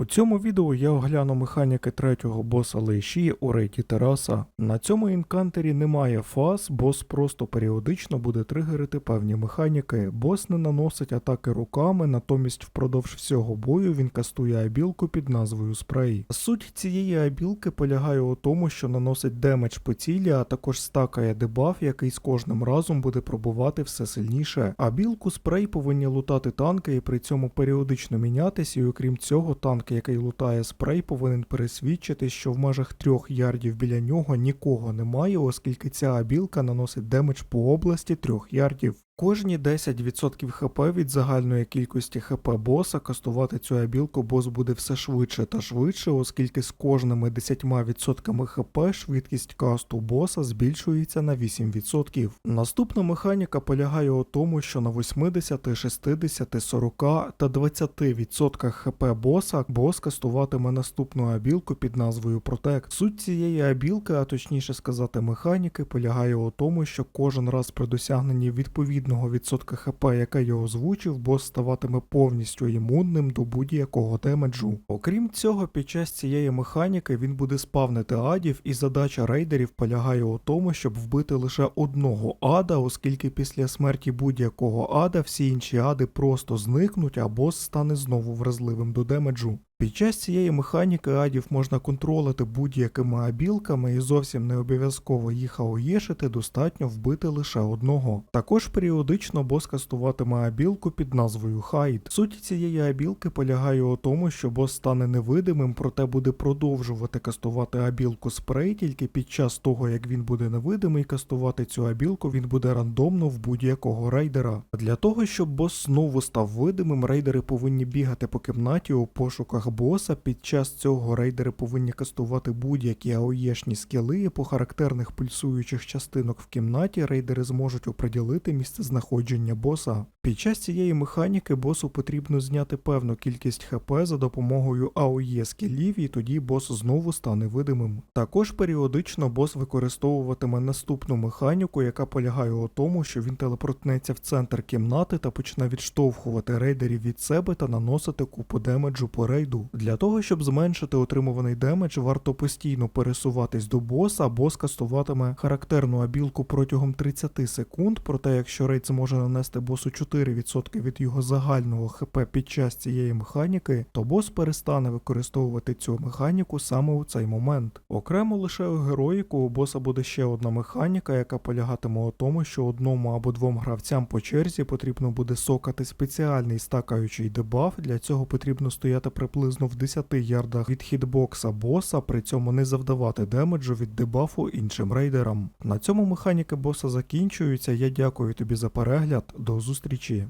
У цьому відео я огляну механіки третього боса Лейші у рейді Тераса. На цьому інкантері немає фаз, бос просто періодично буде тригерити певні механіки. Бос не наносить атаки руками, натомість впродовж всього бою він кастує абілку під назвою спрей. Суть цієї абілки полягає у тому, що наносить демедж по цілі, а також стакає дебаф, який з кожним разом буде пробувати все сильніше. Абілку спрей повинні лутати танки і при цьому періодично мінятися, і окрім цього, танк, який лутає спрей, повинен пересвідчити, що в межах трьох ярдів біля нього нікого немає, оскільки ця абілка наносить демедж по області трьох ярдів. Кожні 10% хп від загальної кількості хп боса кастувати цю абілку бос буде все швидше та швидше, оскільки з кожними 10% хп швидкість касту боса збільшується на 8%. Наступна механіка полягає у тому, що на 80, 60, 40 та 20% хп боса бос кастуватиме наступну абілку під назвою Протект. Суть цієї абілки, а точніше сказати, механіки, полягає у тому, що кожен раз при досягненні відповідної 1% хп, яке його озвучив, бос ставатиме повністю імунним до будь-якого демеджу. Окрім цього, під час цієї механіки він буде спавнити адів, і задача рейдерів полягає у тому, щоб вбити лише одного ада, оскільки після смерті будь-якого ада всі інші ади просто зникнуть, а бос стане знову вразливим до демеджу. Під час цієї механіки адів можна контролити будь-якими абілками і зовсім не обов'язково їх аоєшити, достатньо вбити лише одного. Також періодично бос кастуватиме абілку під назвою Хайд. Суть цієї абілки полягає у тому, що бос стане невидимим, проте буде продовжувати кастувати абілку спрей, тільки під час того, як він буде невидимий, кастувати цю абілку він буде рандомно в будь-якого рейдера. Для того, щоб бос знову став видимим, рейдери повинні бігати по кімнаті у пошуках боса. Під час цього рейдери повинні кастувати будь-які аоєшні скіли, по характерних пульсуючих частинок в кімнаті рейдери зможуть оприділити місце знаходження боса. Під час цієї механіки босу потрібно зняти певну кількість ХП за допомогою АОЄ скілів, і тоді бос знову стане видимим. Також періодично бос використовуватиме наступну механіку, яка полягає у тому, що він телепортнеться в центр кімнати та почне відштовхувати рейдерів від себе та наносити купу демеджу по рейду. Для того, щоб зменшити отримуваний демедж, варто постійно пересуватись до боса, бос кастуватиме характерну абілку протягом 30 секунд, проте якщо рейд зможе нанести босу 4% від його загального ХП під час цієї механіки, то бос перестане використовувати цю механіку саме у цей момент. Окремо лише у героїку у боса буде ще одна механіка, яка полягатиме у тому, що одному або двом гравцям по черзі потрібно буде сокати спеціальний стакаючий дебаф. Для цього потрібно стояти приблизно в 10 ярдах від хітбокса боса, при цьому не завдавати демеджу від дебафу іншим рейдерам. На цьому механіки боса закінчуються. Я дякую тобі за перегляд. До зустрічі течії.